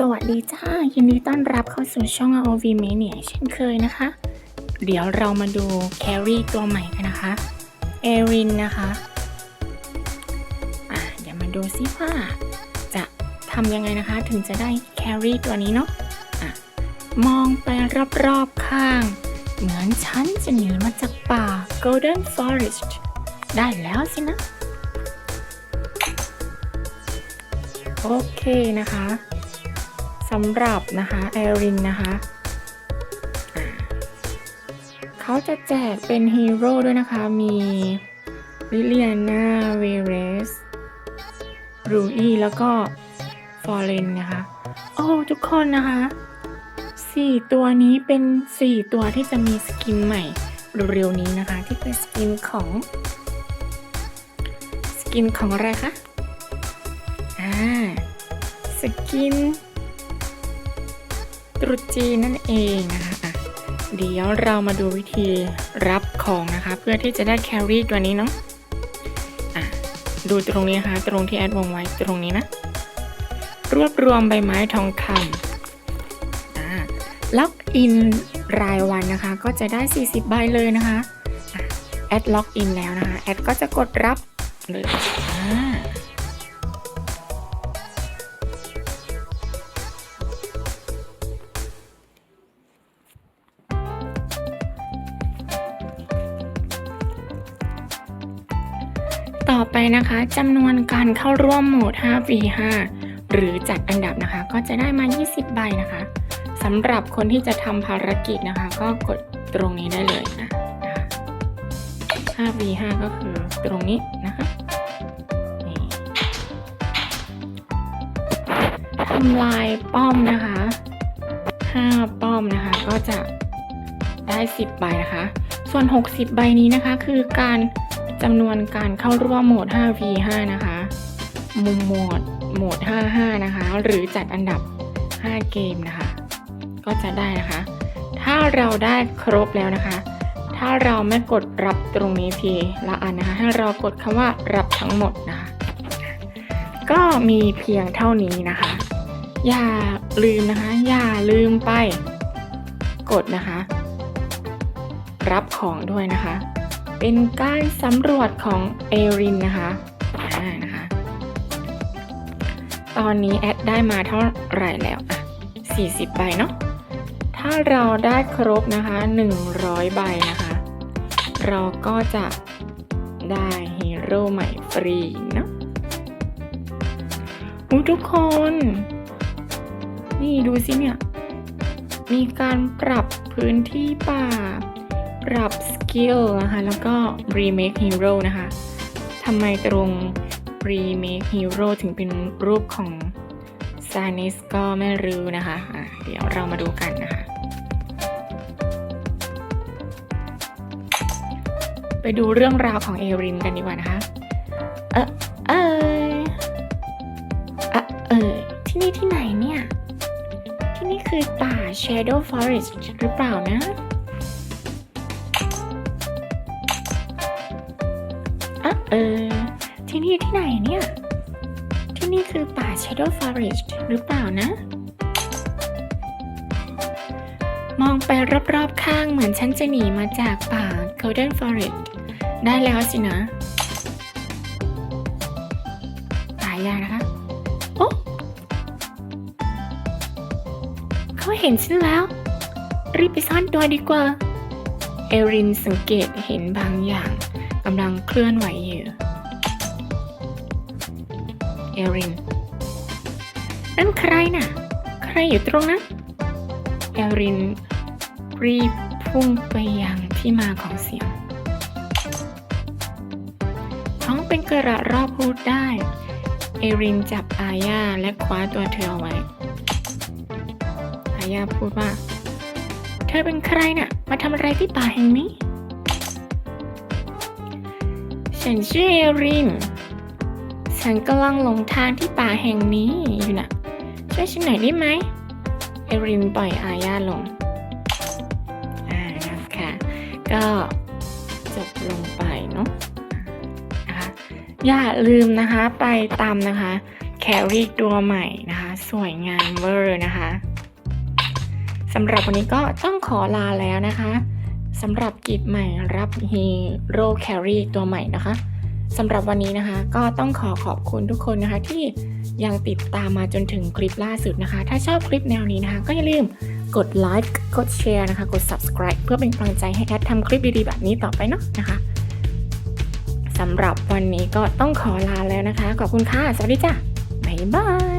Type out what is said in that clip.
สวัสดีจ้า ยินดีต้อนรับเข้าสู่ช่อง ROV Mania เช่นเคยนะคะ เดี๋ยวเรามาดูแครี่ตัวใหม่กันนะคะเอรินนะคะอะเดี๋ยวมาดูซิว่า จะทำยังไงนะคะ ถึงจะได้แครี่ตัวนี้เนาะอะมองไปรอบๆข้าง เหมือนฉันจะหนีมาจากป่า Golden Forest ได้แล้วสินะ โอเคนะคะ สำหรับนะคะแอรินนะคะเขาจะแจกเป็นฮีโร่ด้วยนะคะ มีลิเลียนาเวเรสรูอีแล้วก็ฟอร์เรนนะคะ โอ้ทุกคนนะคะสี่ตัวนี้เป็นสี่ตัวที่จะมีสกินใหม่เร็วๆนี้นะคะ ที่เป็นสกินของสกินของอะไรคะอ่าสกิน ตรุษจีนนั่นเองนะคะเดี๋ยวเรามาดูวิธีรับของนะคะ เพื่อที่จะได้แครี่ตัวนี้เนาะะดูตรงนี้นะคะ ตรงที่แอดวงไว้ตรงนี้นะ รวบรวมใบไม้ทองคำล็อกอินรายวันนะคะ ก็จะได้ 40 ใบเลยนะคะอะแอดล็อกอินแล้วนะคะ แอดก็จะกดรับเลย ไปนะคะจำนวนการเข้าร่วมโหมด 5v5 หรือจัดอันดับนะคะ ก็จะได้มา 20 ใบนะคะสำหรับคนที่จะทำภารกิจนะคะ ก็กดตรงนี้ได้เลยนะ 5v5 ก็คือตรงนี้นะคะทำลายป้อมนะคะ 5 ป้อมนะคะก็จะได้ 10 ใบนะคะ ส่วน 60 ใบนี้นะคะคือการ จำนวนการเข้าร่วมโหมด 5v5 นะคะ มุมโหมดโหมด 55 นะคะ หรือจัดอันดับ 5 เกมนะคะ ก็จะได้นะคะ ถ้าเราได้ครบแล้วนะคะ ถ้าเราไม่กดรับตรงนี้ทีละอันนะคะ ให้เรากดคำว่ารับทั้งหมดนะคะ ก็มีเพียงเท่านี้นะคะ อย่าลืมนะคะ อย่าลืมไป กดนะคะ รับของด้วยนะคะ เป็นการสำรวจของเอรินนะคะนะคะ ตอนนี้แอดได้มาเท่าไหร่แล้วอะ40 ใบเนาะ ถ้าเราได้ครบนะคะ 100 ใบนะคะ เราก็จะได้ฮีโร่ใหม่ฟรีเนาะอุ๊ยทุกคน นี่ดูสิเนี่ย มีการปรับพื้นที่ป่า รับสกิลนะคะแล้วก็ remake hero นะคะทำไมตรง remake hero ถึงเป็นรูปของ s a n i s ก็ไม่รู้นะคะะเดี๋ยวเรามาดูกันนะคะ ไปดูเรื่องราวของเอรินกันดีกว่านะคะเออเออเออเออที่นี่ที่ไหนเนี่ย ที่นี่คือป่า Shadow Forest หรือเปล่านะ เออ ที่นี่ที่ไหนเนี่ย ที่นี่คือป่า Shadow Forest หรือเปล่านะ มองไปรอบๆข้างเหมือนฉันจะหนีมาจากป่า Golden Forest ได้แล้วสินะตายยานะคะโอ้เขาเห็นฉันแล้ว รีบไปซ่อนตัวดีกว่า เอรินสังเกตเห็นบางอย่าง กำลังเคลื่อนไหวอยู่เอรินนั่นใครน่ะ ใครอยู่ตรงนั้นเอรินรีบพุ่งไปยังที่มาของเสียง ท้องเป็นกระรอกพูดได้ เอรินจับอาญาและคว้าตัวเธอเอาไว้ อาญาพูดว่า เธอเป็นใครน่ะ มาทำอะไรที่ป่าแห่งนี้ ฉันชื่อเอริน ฉันกำลังหลงทางที่ป่าแห่งนี้อยู่นะช่วยฉันหน่อยได้ไหม เอรินปล่อยอาญาลง อ่านะคะก็จบลงไปเนาะนะคะอย่าลืมนะคะไปตามนะคะ แครี่ตัวใหม่นะคะ สวยงามเวอร์นะคะสำหรับวันนี้ก็ต้องขอลาแล้วนะคะ สำหรับกิจใหม่รับฮีโร่แครีตัวใหม่นะคะสำหรับวันนี้นะคะ ก็ต้องขอขอบคุณทุกคนนะคะที่ยังติดตามมาจนถึงคลิปล่าสุดนะคะ ถ้าชอบคลิปแนวนี้นะคะ ก็อย่าลืมกดไลค์กดแชร์นะคะ กด subscribe เพื่อเป็นกำลังใจให้แอดทำคลิปดีๆแบบนี้ต่อไปเนาะนะคะสำหรับวันนี้ก็ต้องขอลาแล้วนะคะ ขอบคุณค่ะ สวัสดีจ้ะบ๊ายบาย